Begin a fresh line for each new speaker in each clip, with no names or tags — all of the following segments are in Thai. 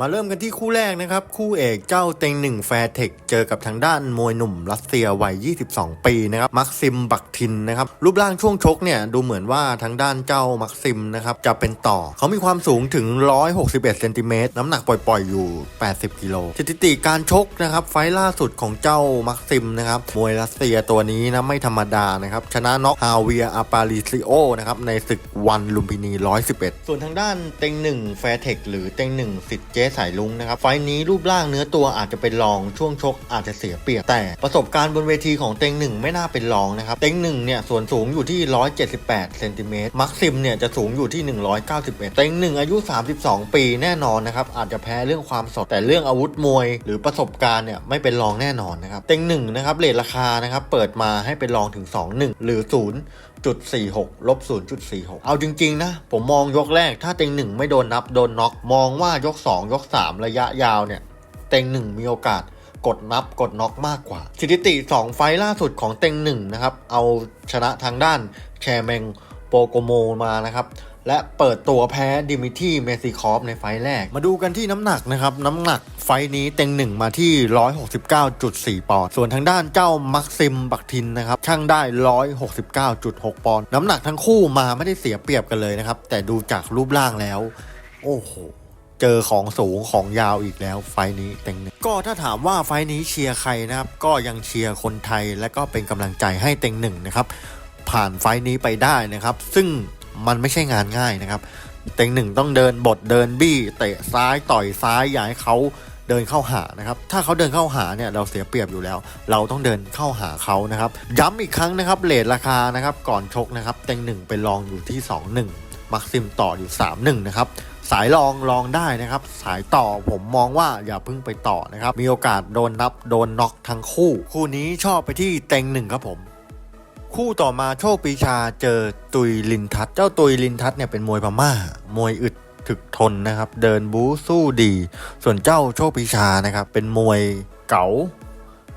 มาเริ่มกันที่คู่แรกนะครับ คู่เอกเจ้าเต็งหนึ่งแฟร์เทคเจอกับทางด้านมวยหนุ่มรัสเซียวัย 22 ปีนะครับมักซิมบักทินนะครับรูปร่างช่วงชกเนี่ยดูเหมือนว่าทางด้านเจ้ามักซิมนะครับจะเป็นต่อ เขามีความสูงถึง 161เซนติเมตรน้ำหนักปล่อยๆ อยู่ 80 กิโลสถิติการชกนะครับไฟล์ล่าสุดของเจ้ามักซิมนะครับมวยรัสเซียตัวนี้นะไม่ธรรมดานะครับชนะน็อกฮาเวียอาปาลิซิโอนะครับในศึกวันลุมพินี 111 ส่วนทางด้านเต็งหนึ่งแฟร์เทคหรือเต็งหนึ่งสิทธิ์เจสายลุงนะครับ ไฟนี้รูปร่างเนื้อตัวอาจจะเป็นรองช่วงชกอาจจะเสียเปรียบ แต่ประสบการณ์บนเวทีของเต็งหนึ่งไม่น่าเป็นรองนะครับ เต็งหนึ่งเนี่ยส่วนสูงอยู่ที่ 178เซนติเมตรมักซิมเนี่ยจะสูงอยู่ที่ 191 เต็งหนึ่งอายุ 32 ปีแน่นอนนะครับอาจจะแพ้เรื่องความสดแต่เรื่องอาวุธมวย หรือประสบการณ์เนี่ยไม่เป็นรองแน่นอนนะครับเต็งหนึ่งนะครับเรทราคานะครับเปิดมาให้เป็นรองถึง 21 หรือ 0 จุดสี่หกลบศูนย์จุดสี่หกเอาจริง ๆ นะ ผมมองยกแรกถ้าเต็งหนึ่งไม่โดนนับโดนน็อกมองว่ายกสองยกสามระยะยาวเนี่ย เต็งหนึ่งมีโอกาสกดนับกดน็อกมากกว่า สถิติ 2 ไฟล์ล่าสุดของเต็งหนึ่งนะครับ เอาชนะทางด้านแชร์แมงโปโกโมมานะครับ และเปิดตัวแพ้ดิมิทีเมซิคอฟในไฟแรก มาดูกันที่น้ำหนักนะครับ น้ำหนักไฟนี้เต็งหนึ่งมาที่ 169.4 ปอนด์ส่วนทางด้านเจ้ามักซิมบักทินนะครับช่างได้ 169.6 ปอนด์น้ำหนักทั้งคู่มาไม่ได้เสียเปรียบกันเลยนะครับ แต่ดูจากรูปร่างแล้ว โอ้โหเจอของสูงของยาวอีกแล้วไฟนี้เต็งหนึ่งก็ถ้าถามว่าไฟนี้เชียร์ใครนะครับ ก็ยังเชียร์คนไทยและก็เป็นกำลังใจให้เต็งหนึ่งนะครับ ผ่านไฟนี้ไปได้นะครับ ซึ่ง มันไม่ใช่งานง่ายนะครับ เต็งหนึ่งต้องเดินบทเดินบี้เตะซ้ายต่อยซ้ายอย่าให้เขาเดินเข้าหานะครับ ถ้าเขาเดินเข้าหาเนี่ยเราเสียเปรียบอยู่แล้ว เราต้องเดินเข้าหาเขานะครับ ย้ำอีกครั้งนะครับเลทราคานะครับก่อนชกนะครับเต็งหนึ่งไปลองอยู่ที่ 2-1มักซิมต่ออยู่ 3-1 นะครับสายรองลองได้นะครับ สายต่อผมมองว่าอย่าเพิ่งไปต่อนะครับ มีโอกาสโดนนับโดนน็อกทั้งคู่ คู่นี้ชอบไปที่เต็งหนึ่งครับผม คู่ต่อมาโชคปีชาเจอตุยลินทัศน์เจ้าตุยลินทัศน์เนี่ยเป็นมวยพม่า มวยอึดถึกทนนะครับ เดินบู๊สู้ดี ส่วนเจ้าโชคปีชานะครับ เป็นมวยเก๋า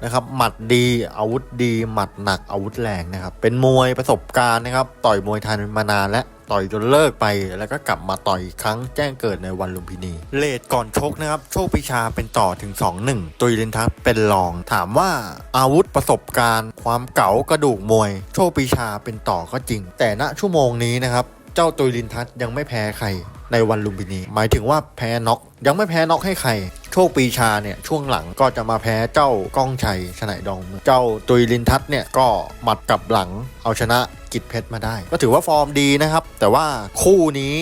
นะครับ หมัดดีอาวุธดี หมัดหนักอาวุธแรงนะครับ เป็นมวยประสบการณ์นะครับ ต่อยมวยไทยมานานและต่อยจนเลิกไปแล้วก็กลับมาต่อยอีกครั้งแจ้งเกิดในวันลุมพินี เลดก่อนชกนะครับ โชคปีชาเป็นต่อถึง 2-1 ตุยลินทัศน์เป็นรอง ถามว่าอาวุธประสบการณ์ ความเก๋ากระดูกมวย โชคปีชาเป็นต่อก็จริง แต่ณชั่วโมงนี้นะครับ เจ้าตุยลินทัศน์ยังไม่แพ้ใคร ในวันลุมพินี หมายถึงว่าแพ้น็อกยังไม่แพ้น็อกให้ใคร โชคปีชาเนี่ยช่วงหลังก็จะมาแพ้เจ้าก้องชัยชนะดอง เจ้าตุยลินทัศน์เนี่ยก็หมัดกลับหลังเอาชนะกิจเพชรมาได้ ก็ถือว่าฟอร์มดีนะครับ แต่ว่าคู่นี้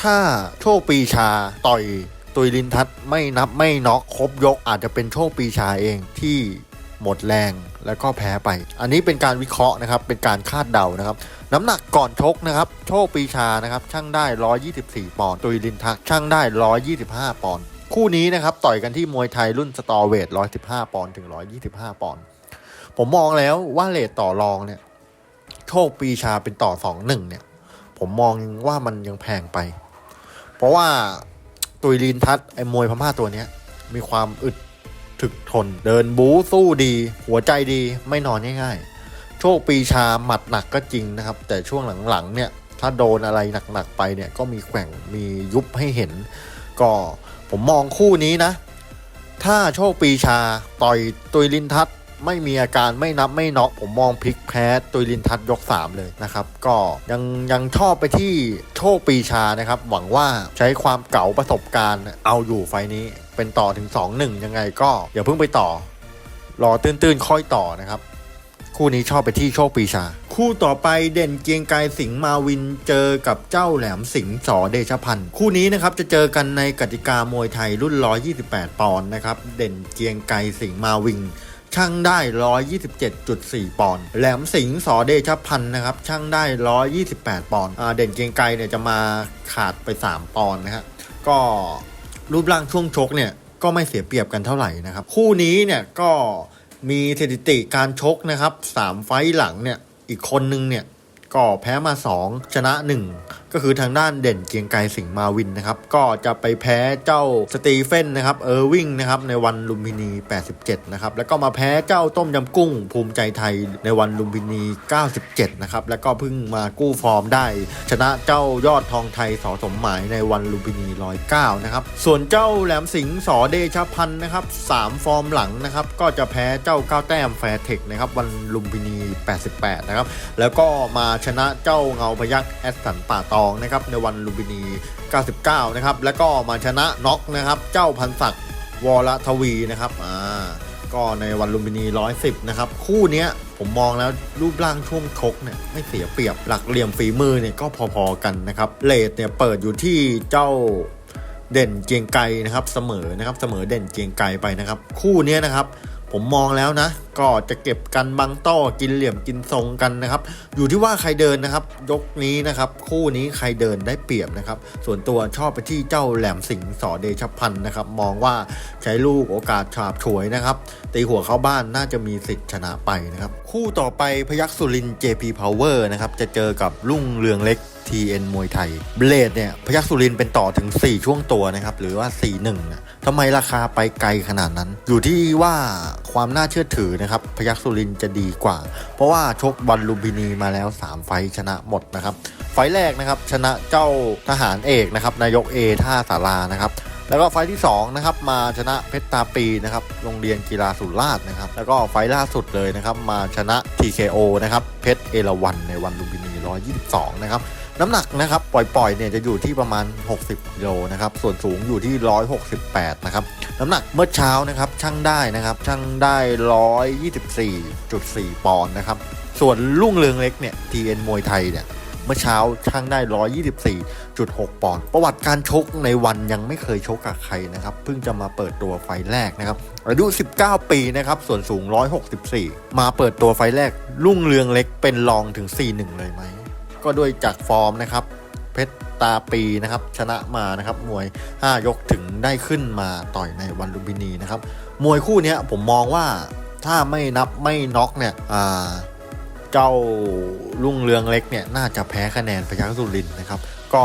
ถ้าโชคปีชาต่อยตุยลินทัศน์ไม่นับไม่น็อกครบยกอาจจะเป็นโชคปีชาเองที่ หมดแรงแล้วก็แพ้ไป อันนี้เป็นการวิเคราะห์นะครับ เป็นการคาดเดานะครับ น้ำหนักก่อนชกนะครับ โชคปีชานะครับช่างได้ 124 ปอนด์ตุยลินทักช่างได้ 125 ปอนด์คู่นี้นะครับต่อยกันที่มวยไทยรุ่นสตอเวท115 ปอนด์ถึง 125 ปอนด์ผมมองแล้วว่าเลทต่อรองเนี่ยโชคปีชาเป็นต่อ 2-1 เนี่ย ผมมองว่ามันยังแพงไป เพราะว่าตุยลินทัศไอ้มวยพม่าตัวเนี้ยมีความอึด ถึกทน เดินบู๊สู้ดี หัวใจดีไม่นอนง่ายๆ โชคปีชาหมัดหนักก็จริงนะครับ แต่ช่วงหลังๆเนี่ยถ้าโดนอะไรหนักๆไปเนี่ยก็มีแข่งมียุบให้เห็น ก็ผมมองคู่นี้นะ ถ้าโชคปีชาต่อยตุยลินทัศน์ ไม่มีอาการไม่นับไม่น็อกผมมองพลิกแพ้ตุยลินทัศน์ยก 3 เลยนะครับ ก็ยังยังชอบไปที่โชคปีชานะครับ หวังว่าใช้ความเก๋าประสบการณ์เอาอยู่ไฟนี้เป็นต่อถึง 2-1 ยังไงก็อย่าเพิ่งไปต่อ รอตื้นๆค่อยต่อนะครับ คู่นี้ชอบไปที่โชคปีชา คู่ต่อไปเด่นเกียงไกรสิงห์มาวินเจอกับเจ้าแหลมสิงห์สอเดชพันธ์คู่นี้นะครับจะเจอกันในกติกามวยไทยรุ่น 128 ปอนด์นะครับ เด่นเกียงไกรสิงห์มาวิน ช่างได้ 127.4 ปอนด์แหลมสิงห์สอเดชพันธ์นะครับช่างได้ 128 ปอนด์อ่าเด่นเกียงไกรเนี่ยจะมาขาดไป 3 ปอนด์นะฮะก็รูปร่างช่วงชกเนี่ยก็ไม่เสียเปรียบกันเท่าไหร่นะครับ คู่นี้เนี่ยก็มีสถิติการชกนะครับ 3 ไฟหลังเนี่ยอีกคนนึงเนี่ยก็แพ้มา 2 ชนะ 1ก็คือทางด้านเด่นเกียงไกรสิงห์มาวินนะครับ ก็จะไปแพ้เจ้าสตีเฟนนะครับเออร์วิงนะครับในวันลุมพินี 87 นะครับ แล้วก็มาแพ้เจ้าต้มยำกุ้ง ภูมิใจไทยในวันลุมพินี 97 นะครับ แล้วก็เพิ่งมากู้ฟอร์มได้ ชนะเจ้ายอดทองไทยสอสมหมายในวันลุมพินี 109 นะครับ ส่วนเจ้าแหลมสิงห์สอเดชพันธ์นะครับ 3 ฟอร์มหลังนะครับ ก็จะแพ้เจ้าก้าวแต้มแฟร์เทคนะครับวันลุมพินี 88 นะครับ แล้วก็มาชนะเจ้าเงาพยักแอสสันป่าตองนะครับในวันลุมพินี 99 นะครับ แล้วก็มาชนะน็อกนะครับ เจ้าพันศักดิ์วรทวีนะครับอ่าก็ในวันลุมพินี 110 นะครับ คู่เนี้ยผมมองแล้วรูปร่างช่วงชกเนี่ยไม่เสียเปรียบหลักเหลี่ยมฝีมือเนี่ยก็พอๆกันนะครับเลทเนี่ยเปิดอยู่ที่เจ้าเด่นเกียงไกรนะครับเสมอนะครับเสมอเด่นเกียงไกรไปนะครับ คู่นี้นะครับ ผมมองแล้วนะ ก็จะเก็บกันบังต้อกินเหลี่ยมกินทรงกันนะครับ อยู่ที่ว่าใครเดินนะครับ ยกนี้นะครับ คู่นี้ใครเดินได้เปรียบนะครับ ส่วนตัวชอบไปที่เจ้าแหลมสิงห์สอเดชพันธ์นะครับ มองว่าใช้ลูกโอกาสฉาบฉวยนะครับ ตีหัวเข้าบ้านน่าจะมีสิทธิ์ชนะไปนะครับ คู่ต่อไปพยักสุรินทร์ JP Power นะครับจะเจอกับลุ่งเรืองเล็ก TN มวยไทย เบลดเนี่ยพยักสุรินเป็นต่อถึง 4 ช่วงตัวนะครับ หรือว่า 4-1นะทำไมราคาไปไกลขนาดนั้น อยู่ที่ว่าความน่าเชื่อถือนะครับ พยักสุรินจะดีกว่า เพราะว่าชกบอลลูมพินีมาแล้ว 3 ไฟชนะหมดนะครับ ไฟแรกนะครับ ชนะเจ้าทหารเอกนะครับ นายกเอท่าสารานะครับแล้วก็ไฟที่2นะครับมาชนะเพชรตาปีนะครับโรงเรียนกีฬาสุราษฎร์นะครับ แล้วก็ไฟล่าสุดเลยนะครับมาชนะ TKO นะครับเพชรเอราวันในวันลุมพินี 122 นะครับ น้ำหนักนะครับปล่อยๆเนี่ยจะอยู่ที่ประมาณ 60กิโลนะครับส่วนสูงอยู่ที่ 168 นะครับน้ำหนักเมื่อเช้านะครับช่างได้นะครับช่างได้ 124.4 ปอนด์นะครับส่วนลุ่งเรืองเล็กเนี่ย TN มวยไทยเนี่ยเมื่อเช้าช่างได้ 124.6 ปอนด์ประวัติการชกในวันยังไม่เคยชกกับใครนะครับ เพิ่งจะมาเปิดตัวไฟแรกนะครับอายุ 19 ปีนะครับ ส่วนสูง 164 มาเปิดตัวไฟแรกรุ่งเรืองเล็กเป็นรองถึง 4-1 เลยไหม ก็ด้วยจากฟอร์มนะครับ เพชรตาปีนะครับ ชนะมานะครับมวย 5 ยกถึงได้ขึ้นมาต่อยในวันลุมพินีนะครับ มวยคู่นี้ผมมองว่าถ้าไม่นับไม่น็อกเนี่ยเจ้าลุ่งเรืองเล็กเนี่ยน่าจะแพ้คะแนนพยัคฆ์สุรินนะครับ ก็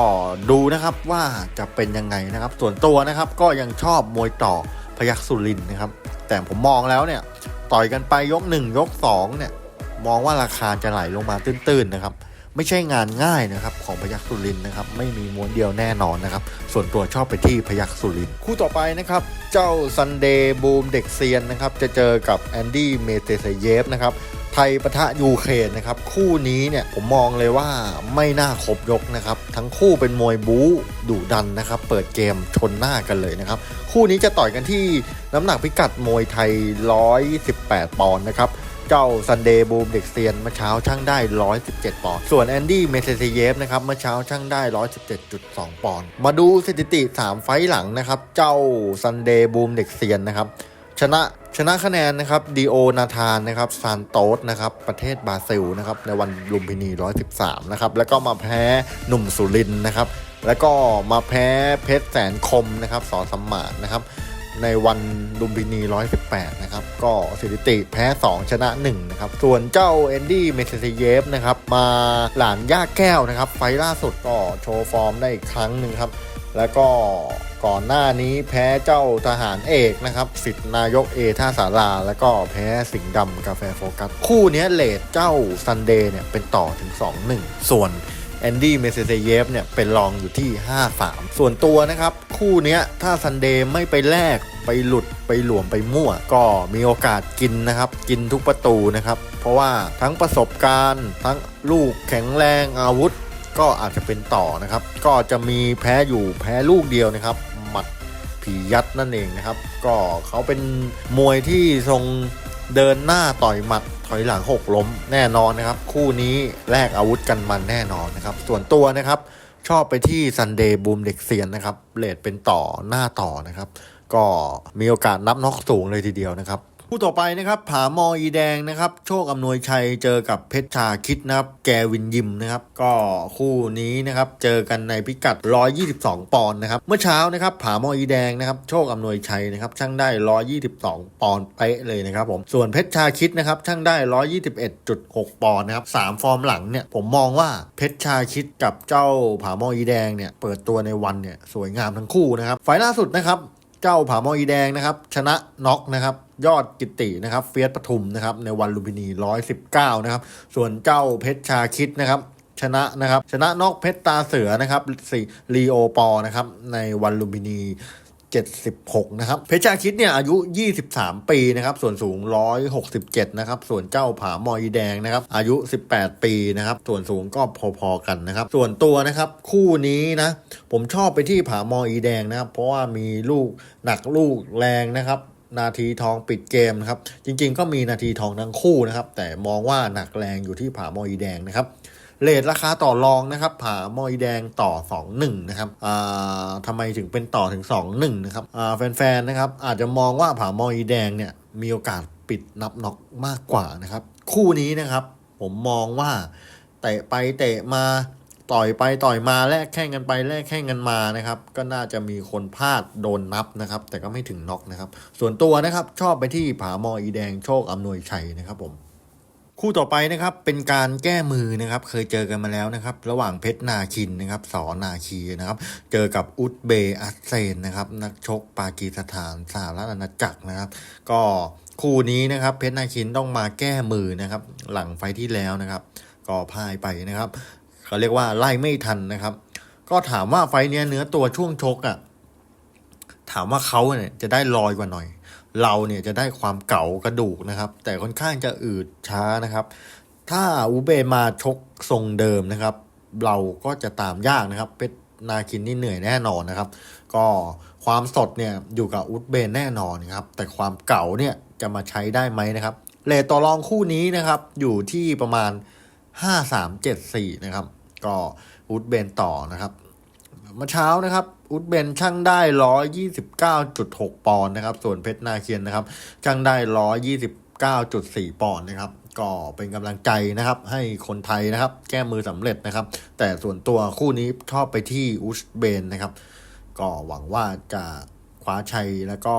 ดูนะครับว่าจะเป็นยังไงนะครับ ส่วนตัวนะครับก็ยังชอบมวยต่อพยัคฆ์สุรินนะครับ แต่ผมมองแล้วเนี่ยต่อยกันไปยก 1 ยก2เนี่ยมองว่าราคาจะไหลลงมาตื้นๆนะครับ ไม่ใช่งานง่ายนะครับของพยัคฆ์สุรินทร์นะครับไม่มีม้วนเดียวแน่นอนนะครับส่วนตัวชอบไปที่พยัคฆ์สุรินทร์คู่ต่อไปนะครับเจ้าซันเดย์บูมเด็กเซียนนะครับจะเจอกับแอนดี้เมเตเซเยฟนะครับไทยปะทะยูเครนนะครับคู่นี้เนี่ยผมมองเลยว่าไม่น่าครบยกนะครับทั้งคู่เป็นมวยบู๊ดุดันนะครับเปิดเกมชนหน้ากันเลยนะครับคู่นี้จะต่อยกันที่น้ำหนักพิกัดมวยไทย 118 ปอนด์นะครับ เจ้าซันเดย์บูมเด็กเซียนเมื่อเช้าช่างได้ 117 ปอนด์ ส่วนแอนดี้เมเซเซเยฟนะครับเมื่อเช้าช่างได้ 117.2 ปอนด์ มาดูสถิติ 3 ไฟต์หลังนะครับ เจ้าซันเดย์บูมเด็กเซียนนะครับชนะชนะคะแนนนะครับดีโอนาธานนะครับซานโตสนะครับประเทศบราซิลนะครับในวันลุมพินี 113 นะครับ แล้วก็มาแพ้หนุ่มสุรินนะครับ แล้วก็มาแพ้เพชรแสนคมนะครับสอสมาตรนะครับ ในวันลุมพินี 118 นะครับ ก็สถิติแพ้ 2 ชนะ 1 นะครับ ส่วนเจ้าเอนดี้เมเซเซเยฟนะครับ มาหลานย่าแก้วนะครับ ไฟล่าสุดก็โชว์ฟอร์มได้อีกครั้งหนึ่งครับ แล้วก็ก่อนหน้านี้แพ้เจ้าทหารเอกนะครับสิทธินายกเอท่าสาราแล้วก็แพ้สิงห์ดำกาแฟโฟกัส คู่นี้เลดเจ้าซันเดย์เนี่ยเป็นต่อถึง 2-1 ส่วน แอนดี้เมเซเซเยฟเนี่ยเป็นรองอยู่ที่ 5-3 ส่วนตัวนะครับ คู่นี้ถ้าซันเดย์ไม่ไปแลกไปหลุดไปหลวมไปมั่ว ก็มีโอกาสกินนะครับ กินทุกประตูนะครับ เพราะว่าทั้งประสบการณ์ ทั้งลูกแข็งแรงอาวุธ ก็อาจจะเป็นต่อนะครับ ก็จะมีแพ้อยู่แพ้ลูกเดียวนะครับ หมัดผียัดนั่นเองนะครับ ก็เขาเป็นมวยที่ทรงเดินหน้าต่อยหมัด อยหลังหกล้มแน่นอนนะครับ คู่นี้แลกอาวุธกันมันแน่นอนนะครับ ส่วนตัวนะครับ ชอบไปที่ซันเดย์บูมเด็กเซียนนะครับเลดเป็นต่อหน้าต่อนะครับ ก็มีโอกาสนับน็อกสูงเลยทีเดียวนะครับ คู่ต่อไปนะครับผามออีแดงนะครับ โชคอำนวยชัยเจอกับเพชรชาคิดนะครับ แกวินยิมนะครับ ก็คู่นี้นะครับเจอกันในพิกัด 122 ปอนด์นะครับ เมื่อเช้านะครับผามออีแดงนะครับ โชคอำนวยชัยนะครับช่างได้ 122 ปอนด์เป๊ะเลยนะครับผมส่วนเพชรชาคิดนะครับช่างได้ 121.6 ปอนด์นะครับสามฟอร์มหลังเนี่ยผมมองว่าเพชรชาคิดกับเจ้าผามออีแดงเนี่ยเปิดตัวในวันเนี่ยสวยงามทั้งคู่นะครับไฟล์ล่าสุดนะครับเจ้าผามออีแดงนะครับชนะน็อกนะครับ ยอดกิตินะครับเฟียสปทุมนะครับในวันลุมพินี 119 นะครับ ส่วนเจ้าเพชรชาคิดนะครับชนะนะครับชนะนอกเพชรตาเสือนะครับสี่ลีโอปอนะครับในวันลุมพินี 76 นะครับ เพชรชาคิดเนี่ยอายุ 23 ปีนะครับส่วนสูง 167 นะครับส่วนเจ้าผามอยแดงนะครับอายุ 18 ปีนะครับส่วนสูงก็พอๆกันนะครับส่วนตัวนะครับคู่นี้นะผมชอบไปที่ผามอยแดงนะครับเพราะว่ามีลูกหนักลูกแรงนะครับ นาทีทองปิดเกมนะครับ จริงๆ ก็มีนาทีทองทั้งคู่นะครับ แต่มองว่าหนักแรงอยู่ที่ผามอยแดงนะครับเลทราคาต่อรองนะครับผามอยแดงต่อ 2-1 นะครับอ่าทำไมถึงเป็นต่อถึง 2-1 นะครับอ่าแฟนๆ นะครับ อาจจะมองว่าผามอยแดงเนี่ยมีโอกาสปิดนับน็อกมากกว่านะครับ คู่นี้นะครับ ผมมองว่าเตะไปเตะมา ต่อยไปต่อยมาแลกแข่งกันไปแลกแข่งกันมานะครับ ก็น่าจะมีคนพลาดโดนนับนะครับ แต่ก็ไม่ถึงน็อกนะครับ ส่วนตัวนะครับชอบไปที่ผามอยแดงโชคอำนวยชัยนะครับผมคู่ต่อไปนะครับเป็นการแก้มือนะครับเคยเจอกันมาแล้วนะครับ ระหว่างเพชรนาคินนะครับสอนาคีนะครับ เจอกับอุตเบอัสเซนนะครับ นักชกปากีสถานสหรัฐอาณาจักรนะครับ ก็คู่นี้นะครับเพชรนาคินต้องมาแก้มือนะครับ หลังไฟท์ที่แล้วนะครับ ก็พ่ายไปนะครับ เขาเรียกว่าไล่ไม่ทันนะครับ ก็ถามว่าไฟเนี้ยเนื้อตัวช่วงชกอะ่ะถามว่าเขาเนี่ยจะได้ลอยกว่าหน่อย เราเนี่ยจะได้ความเก่ากระดูกนะครับ แต่ค่อนข้างจะอืดช้านะครับ ถ้าอูเบมาชกทรงเดิมนะครับ เราก็จะตามยากนะครับเพชรนาคินนี่เหนื่อยแน่นอนนะครับ ก็ความสดเนี่ยอยู่กับอุเบย์แน่นอนครับ แต่ความเก่าเนี่ยจะมาใช้ได้ไหมนะครับเลทต่อรองคู่นี้นะครับ อยู่ที่ประมาณ 5374 นะครับ ก็อุตเบนต่อนะครับเมื่อเช้านะครับ อุดเบนช่างได้129.6ปอนด์นะครับ ส่วนเพชรนาเคียนนะครับช่างได้129.4ปอนด์นะครับก็เป็นกำลังใจนะครับ ให้คนไทยนะครับ แก้มือสำเร็จนะครับ แต่ส่วนตัวคู่นี้ชอบไปที่อุซเบนนะครับ ก็หวังว่าจะคว้าชัยแล้วก็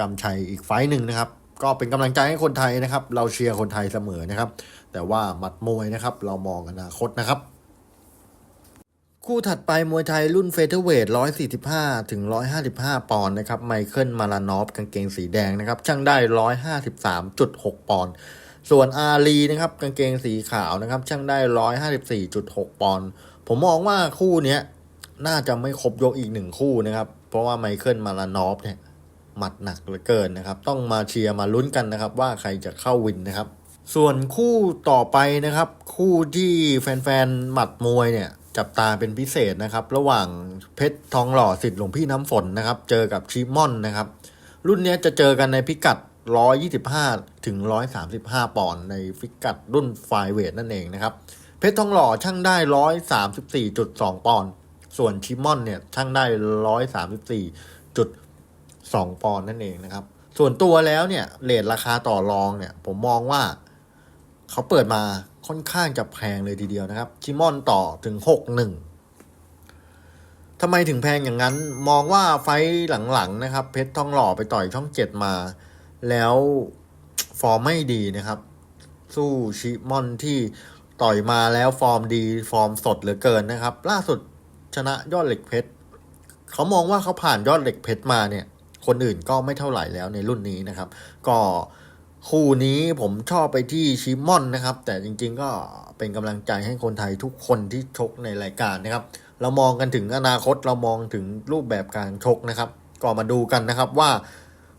กำชัยอีกไฟหนึ่งนะครับ ก็เป็นกำลังใจให้คนไทยนะครับ เราเชียร์คนไทยเสมอนะครับ แต่ว่าหมัดมวยนะครับ เรามองอนาคตนะครับ คู่ถัดไปมวยไทยรุ่นเฟเธอร์เวท145 ถึง 155 ปอนด์นะครับ ไมเคิลมารานอฟกางเกงสีแดงนะครับ ช่างได้ 153.6 ปอนด์ ส่วนอารีนะครับ กางเกงสีขาวนะครับ ช่างได้ 154.6 ปอนด์ ผมมองว่าคู่เนี้ยน่าจะไม่ครบยกอีกหนึ่งคู่นะครับ เพราะว่าไมเคิลมารานอฟเนี่ยหมัดหนักเหลือเกินนะครับ ต้องมาเชียร์มาลุ้นกันนะครับ ว่าใครจะเข้าวินนะครับ ส่วนคู่ต่อไปนะครับ คู่ที่แฟนๆหมัดมวยเนี่ย จับตาเป็นพิเศษนะครับ ระหว่างเพชรทองหล่อสิทธิ์หลวงพี่น้ำฝนนะครับ เจอกับชิมอนนะครับ รุ่นนี้จะเจอกันในพิกัด 125 ถึง 135 ปอนด์ในพิกัดรุ่นไฟเวทนั่นเองนะครับ เพชรทองหล่อช่างได้ 134.2 ปอนด์ส่วนชิมอนเนี่ยช่างได้ 134.2 ปอนด์นั่นเองนะครับ ส่วนตัวแล้วเนี่ยเลทราคาต่อรองเนี่ยผมมองว่า เขาเปิดมาค่อนข้างจะแพงเลยทีเดียวนะครับ ชิมอนต่อถึง 6-1ทำไมถึงแพงอย่างนั้น มองว่าไฟหลังๆนะครับ เพชรทองหล่อไปต่อยช่องเจ็ดมา แล้วฟอร์มไม่ดีนะครับ สู้ชิมอนที่ต่อยมาแล้วฟอร์มดีฟอร์มสดเหลือเกินนะครับ ล่าสุดชนะยอดเหล็กเพชรเขามองว่าเขาผ่านยอดเหล็กเพชรมาเนี่ย คนอื่นก็ไม่เท่าไหร่แล้วในรุ่นนี้นะครับ ก็ คู่นี้ผมชอบไปที่ชิมอนนะครับ แต่จริงๆก็เป็นกำลังใจให้คนไทยทุกคนที่ชกในรายการนะครับ เรามองกันถึงอนาคตเรามองถึงรูปแบบการชกนะครับ ก็มาดูกันนะครับว่า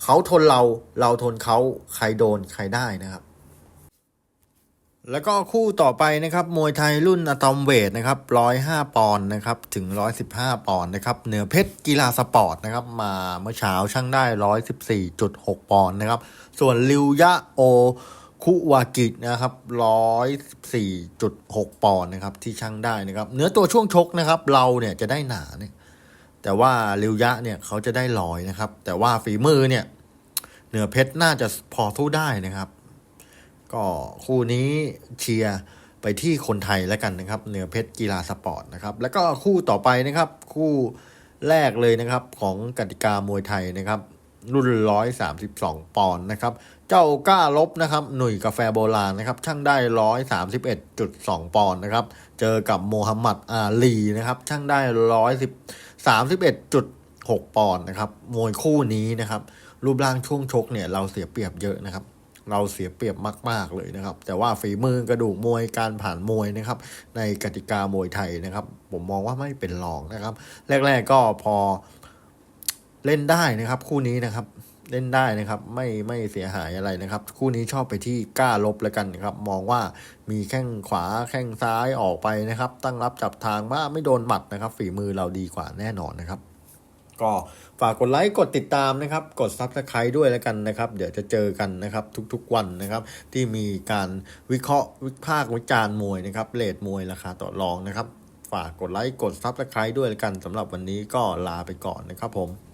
เขาทนเราเราทนเขาใครโดนใครได้นะครับ แล้วก็คู่ต่อไปนะครับมวยไทยรุ่นอะตอมเวทนะครับ105ปอนด์นะครับถึง115ปอนด์นะครับเหนือเพชรกีฬาสปอร์ตนะครับมาเมื่อเช้าช่างได้114.6ปอนด์นะครับส่วนริวยะโอคุวากินะครับ104.6ปอนด์นะครับที่ช่างได้นะครับเนื้อตัวช่วงชกนะครับเราเนี่ยจะได้หนาเนี่ยแต่ว่าริวยะเนี่ยเขาจะได้ลอยนะครับแต่ว่าฝีมือเนี่ยเหนือเพชรน่าจะพอสู้ได้นะครับ ก็คู่นี้เชียร์ไปที่คนไทยแล้วกันนะครับเหนือเพชรกีฬาสปอร์ตนะครับแล้วก็คู่ต่อไปนะครับ คู่แรกเลยนะครับของกติกามวยไทยนะครับ รุ่น 132 ปอนด์นะครับ เจ้ากล้าลบนะครับ หนุ่ยกาแฟโบราณนะครับ ช่างได้ 131.2 ปอนด์นะครับ เจอกับโมฮัมหมัดอาลีนะครับ ช่างได้110 31.6 ปอนด์นะครับมวยคู่นี้นะครับ รูปร่างช่วงชกเนี่ยเราเสียเปรียบเยอะนะครับ เราเสียเปรียบมาก ๆ เลยนะครับ แต่ว่าฝีมือกระดูกมวยการผ่านมวยนะครับ ในกติกามวยไทยนะครับ ผมมองว่าไม่เป็นรองนะครับ แรก ๆ ก็พอเล่นได้นะครับ คู่นี้นะครับเล่นได้นะครับไม่ไม่เสียหายอะไรนะครับ คู่นี้ชอบไปที่กล้าลบแล้วกันนะครับ มองว่ามีแข้งขวาแข้งซ้ายออกไปนะครับ ตั้งรับจับทางว่าไม่โดนหมัดนะครับ ฝีมือเราดีกว่าแน่นอนนะครับ ก็ฝากกดไลค์กดติดตามนะครับ กด Subscribe ด้วยแล้วกันนะครับ เดี๋ยวจะเจอกันนะครับทุกๆวันนะครับ ที่มีการวิเคราะห์วิพากษ์วิจารณ์มวยนะครับเลทมวยราคาต่อรองนะครับ ฝากกดไลค์กด Subscribe ด้วยแล้วกันสำหรับวันนี้ก็ลาไปก่อนนะครับผม